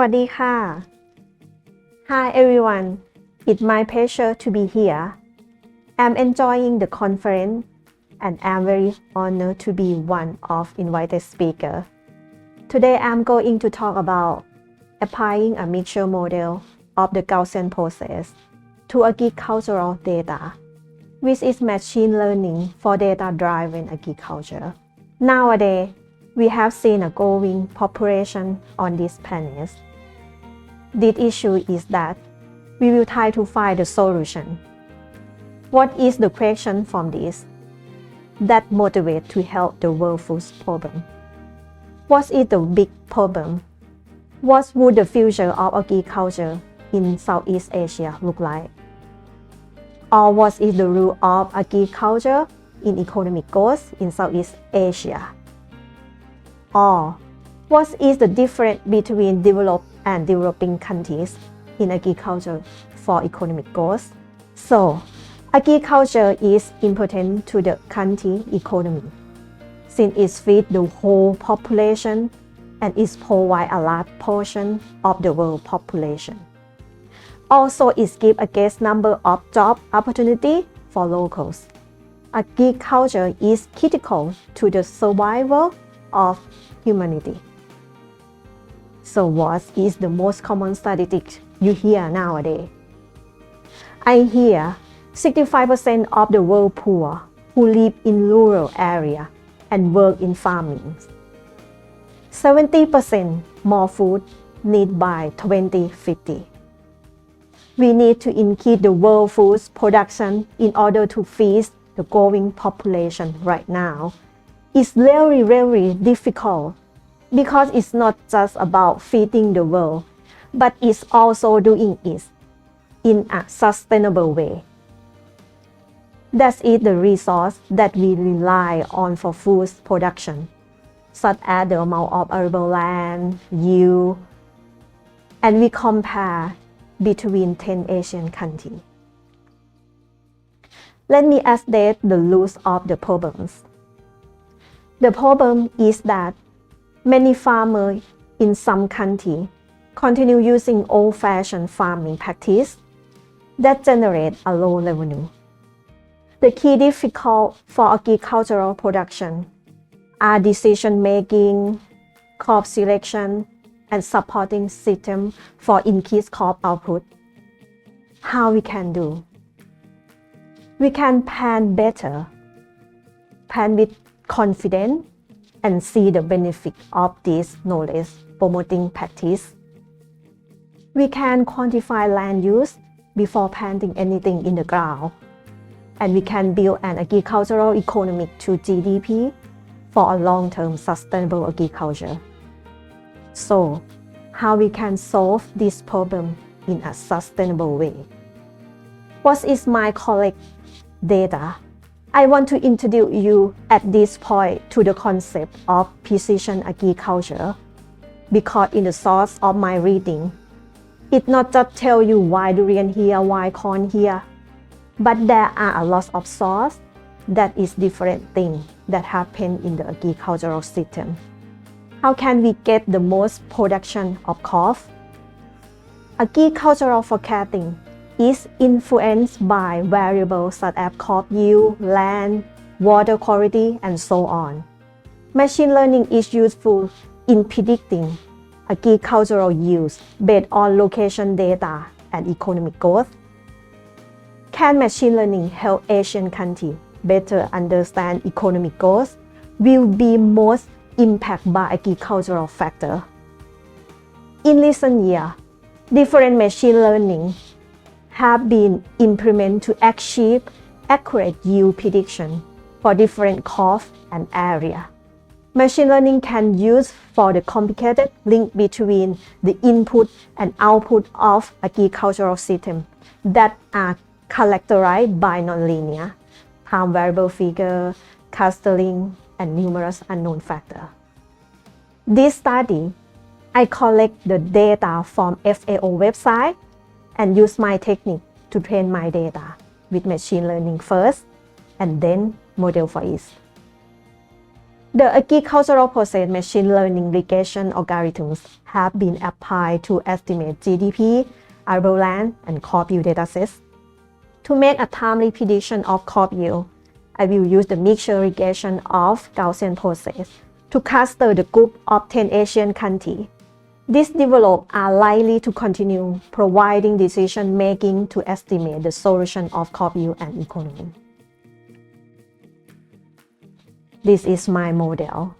สวัสดีค่ะ Hi everyone it's my pleasure to be here I'm enjoying the conference and I'm very honored to be one of invited speaker Today I'm going to talk about applying a mixture model of the Gaussian process to agricultural data which is machine learning for data-driven agriculture. Nowadays, we have seen a growing population on this planet. the issue is that we will try to find the solution. What is the question from this that motivate to help the world food problem? What is the big problem? What would the future of agriculture in Southeast Asia look like? Or what is the role of agriculture in economic growth in Southeast Asia? Or what is the difference between developed and developing countries in agriculture for economic growth? So, agriculture is important to the country economy since it feeds the whole population and it provides a large portion of the world population. Also, it gives a great number of job opportunity for locals. Agriculture is critical to the survival of humanity. So what is the most common statistic you hear nowadays? I hear 65% of the world poor who live in rural area and work in farming. 70% more food need by 2050. We need to increase the world food production in order to feed the growing population right now. It's very, very difficult because it's not just about feeding the world, but it's also doing it in a sustainable way. That is it the resource that we rely on for food production, such as the amount of arable land, yield, and we compare between 10 Asian countries. Let me state the roots of the problems. The problem is that many farmers in some countries continue using old-fashioned farming practice that generate a low revenue. The key difficult for agricultural production are decision making, crop selection, and supporting system for increased crop output. How we can do? We can plan better, plan with confidence, and see the benefit of this knowledge promoting practice. We can quantify land use before planting anything in the ground, and we can build an agricultural economy to GDP for a long-term sustainable agriculture. So, how we can solve this problem in a sustainable way? What is my correct data? I want to introduce you at this point to the concept of precision agriculture because in the source of my reading, it not just tell you why durian here, why corn here, but there are a lot of source that is different thing that happen in the agricultural system. How can we get the most production of crop? Agricultural forecasting is influenced by variables such as crop yield, land, water quality, and so on. Machine learning is useful in predicting agricultural yields based on location data and economic growth. Can machine learning help Asian countries better understand economic growth? Will be most impacted by agricultural factor. In recent years, different machine learning have been implemented to achieve accurate yield prediction for different crops and area. Machine learning can use for the complicated link between the input and output of agricultural system that are characterized by nonlinear, time variable figure, clustering, and numerous unknown factors. This study, I collect the data from FAO website and use my technique to train my data with machine learning first and then model for it. The agricultural process machine learning regression algorithms have been applied to estimate GDP, arable land, and crop yield datasets. To make a timely prediction of crop yield, I will use the mixture regression of Gaussian process to cluster the group of 10 Asian countries. These developments are likely to continue providing decision making to estimate the solution of crop and economy. This is my model.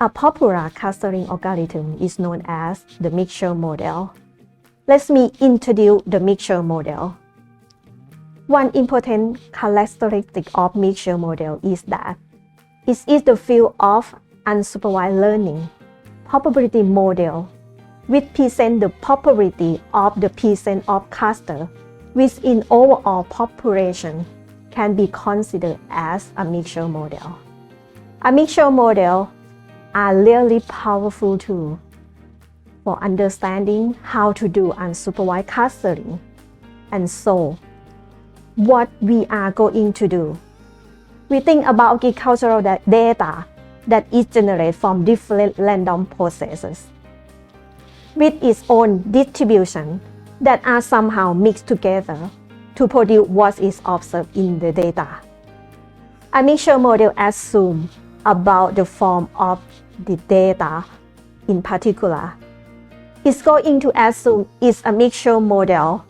A popular clustering algorithm is known as the mixture model. Let me introduce the mixture model. One important characteristic of mixture model is that it is the field of unsupervised learning probability model which present the probability of the percent of cluster within overall population can be considered as a mixture model. A mixture model are really powerful tool for understanding how to do unsupervised clustering. And so, what we are going to do, we think about agricultural data that is generated from different random processes with its own distribution that are somehow mixed together to produce what is observed in the data. A mixture model assumes about the form of the data in particular. It's going to assume it's a mixture model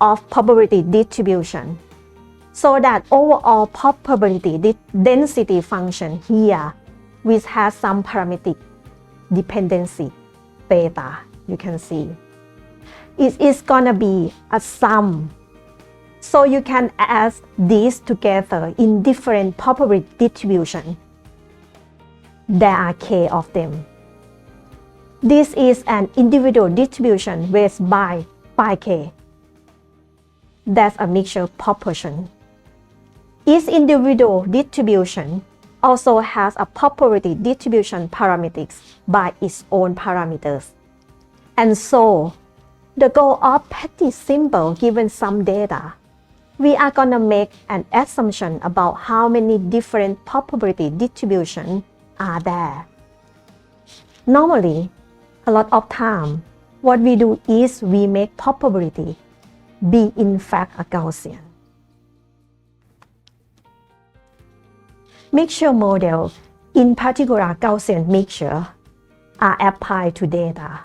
of probability distribution so that overall probability density function here which has some parametric dependency beta you can see. It is gonna be a sum. So you can add these together in different probability distribution. There are k of them. This is an individual distribution raised by pi k. That's a mixture proportion. Each individual distribution also has a probability distribution parameters by its own parameters. And so, the goal of pretty simple given some data. We are gonna make an assumption about how many different probability distribution are there. Normally, a lot of time, what we do is we make probability be in fact a Gaussian. Mixture model, in particular Gaussian mixture, are applied to data.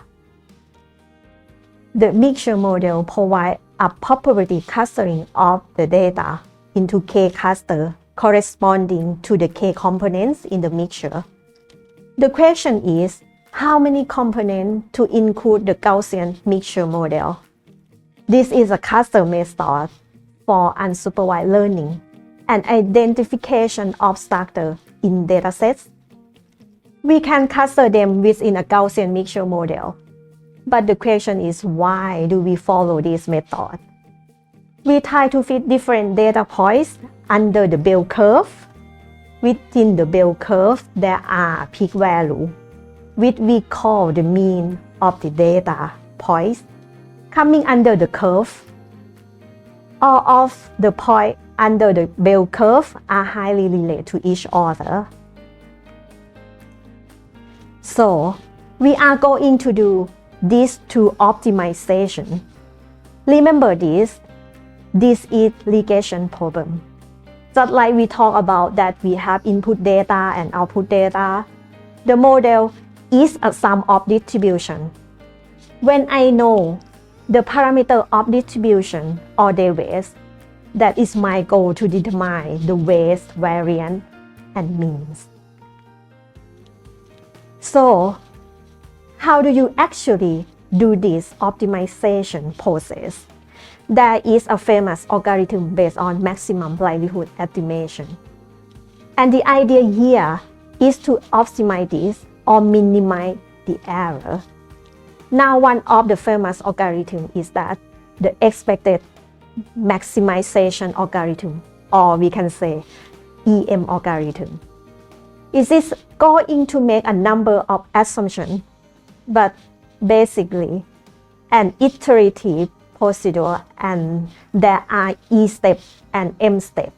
The mixture model provides a probability clustering of the data into k cluster corresponding to the k components in the mixture. The question is how many components to include the Gaussian mixture model. This is a cluster method for unsupervised learning and identification of structure in datasets. We can cluster them within a Gaussian mixture model. But the question is why do we follow this method? We try to fit different data points under the bell curve. Within the bell curve, there are peak value, which we call the mean of the data points. Coming under the curve, all of the points under the bell curve are highly related to each other. So we are going to do this two optimization. Remember this, this is regression problem. Just like we talk about that we have input data and output data, the model is a sum of distribution. When I know the parameter of distribution or their weights, that is my goal to determine the weights, variance, and means. So, how do you actually do this optimization process? There is a famous algorithm based on maximum likelihood estimation. And the idea here is to optimize this or minimize the error. Now, one of the famous algorithms is that the expected maximization algorithm, or we can say EM algorithm. It is going to make a number of assumptions, but basically an iterative procedure and there are E step and M step.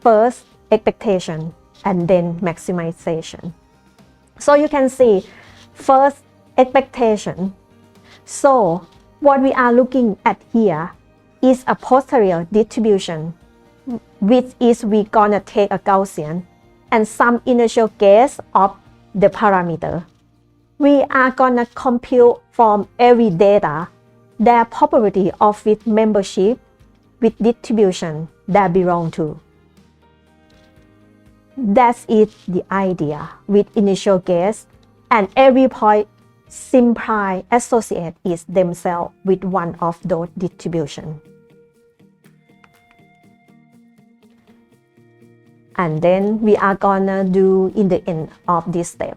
First, expectation. and then maximization. So you can see first expectation. So what we are looking at here is a posterior distribution, which is we gonna take a Gaussian and some initial guess of the parameter. We are gonna compute from every data their probability of with membership with distribution that belong to. That's it the idea with initial guess and every point simply associate is themselves with one of those distribution. And then we are gonna do in the end of this step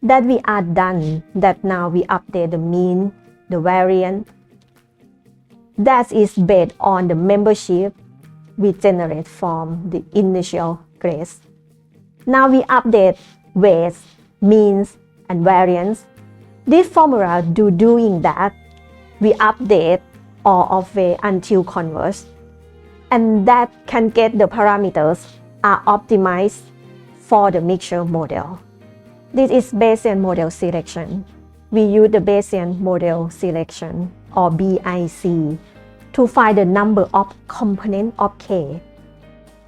that we are done that now we update the mean, the variance. That is based on the membership we generate from the initial grades. Now we update weights, means, and variance this formula do doing that, we update all of way until converse, and that can get the parameters are optimized for the mixture model. This is Bayesian model selection. We use the Bayesian model selection or BIC to find the number of component of K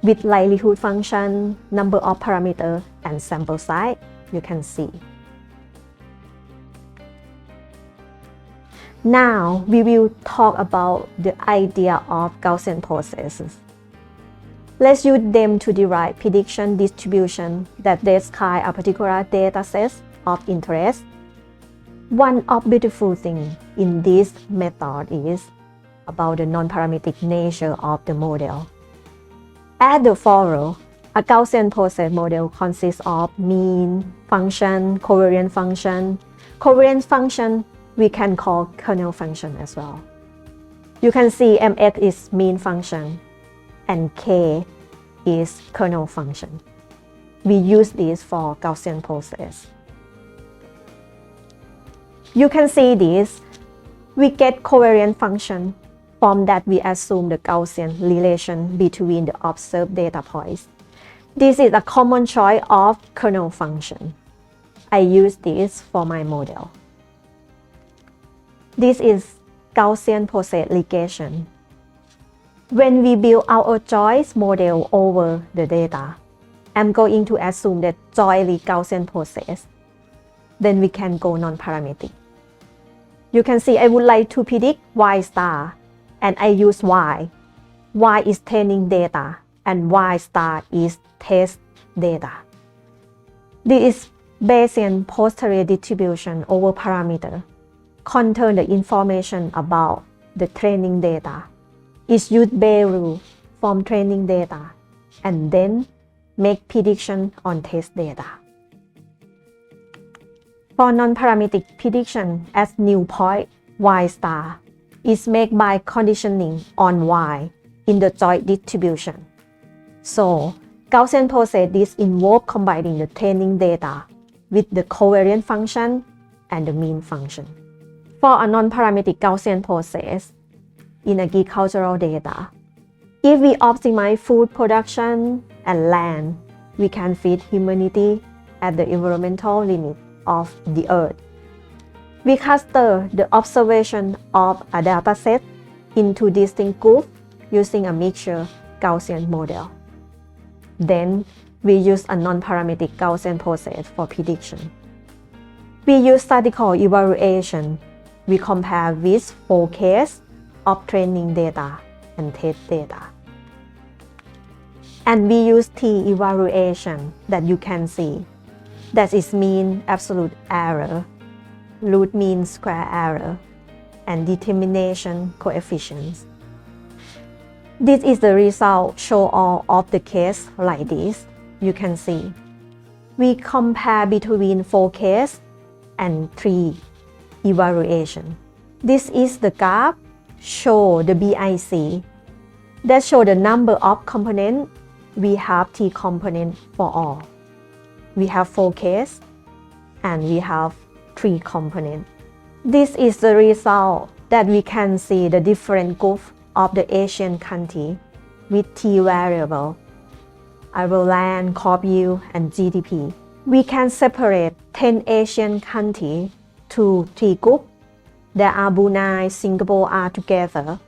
with likelihood function, number of parameter, and sample size, you can see. Now we will talk about the idea of Gaussian processes. Let's use them to derive prediction distribution that describe a particular data set of interest. One of beautiful things in this method is about the non-parametric nature of the model. As the follow, a Gaussian process model consists of mean function, covariance function. Covariance function we can call kernel function as well. You can see mx is mean function and k is kernel function. We use this for Gaussian process. You can see this. We get covariant function from that we assume the Gaussian relation between the observed data points. This is a common choice of kernel function. I use this for my model. This is Gaussian process regression. When we build our choice model over the data, I'm going to assume that jointly Gaussian process. Then we can go non-parametric. You can see I would like to predict Y star and I use Y. Y is training data and Y star is test data. This is Bayesian posterior distribution over parameter contain the information about the training data. It's use Bayes rule from training data and then make prediction on test data. For non-parametric prediction as new point y star is made by conditioning on y in the joint distribution. So Gaussian process this involve combining the training data with the covariance function and the mean function for a non-parametric Gaussian process in agricultural data. If we optimize food production and land, we can feed humanity at the environmental limit of the earth. We cluster the observation of a dataset into distinct groups using a mixture Gaussian model. Then we use a non-parametric Gaussian process for prediction. We use statistical evaluation we compare with four cases of training data and test data. And we use T evaluation that you can see. That is mean absolute error, root mean square error, and determination coefficients. This is the result show all of the case like this. You can see. We compare between four cases and three evaluation. This is the graph show the BIC that show the number of components. We have T component for all. We have four cases and we have three components. This is the result that we can see the different group of the Asian country with T variable. urban land, crop yield, and GDP. We can separate 10 Asian countries to. There are Brunei, Singapore are together,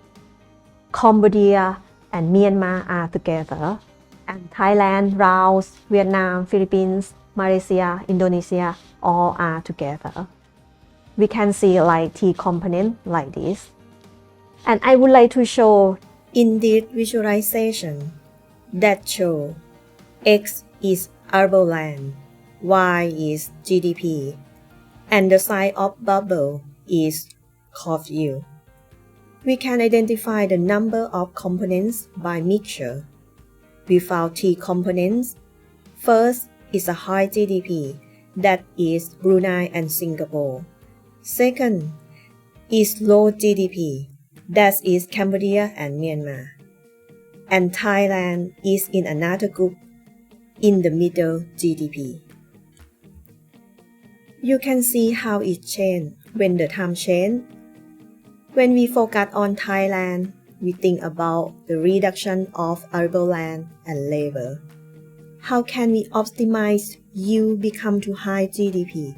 Cambodia and Myanmar are together, and Thailand, Laos, Vietnam, Philippines, Malaysia, Indonesia all are together. We can see like T component like this. And I would like to show indeed visualization that show X is arable land, Y is GDP, and the size of bubble is crop U. We can identify the number of components by mixture. We found T components. First is a high GDP, that is Brunei and Singapore. Second is low GDP, that is Cambodia and Myanmar. And Thailand is in another group, in the middle GDP. You can see how it changed when the time changed. When we focus on Thailand, we think about the reduction of arable land and labor. How can we optimize yield become to high GDP?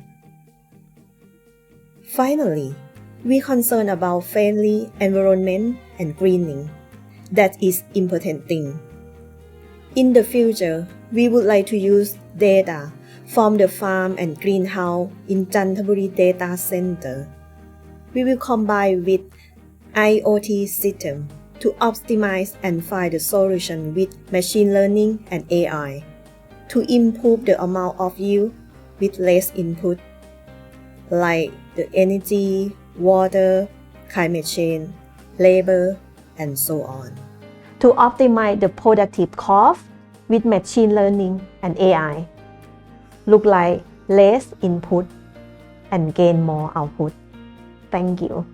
Finally, we concern about friendly environment and greening. That is important thing. In the future, we would like to use data from the farm and greenhouse in Chantaburi Data Center. We will combine with IoT system to optimize and find the solution with machine learning and AI to improve the amount of yield with less input, like the energy, water, climate change, labor, and so on. To optimize the productive cost with machine learning and AI, look like less input and gain more output. Thank you.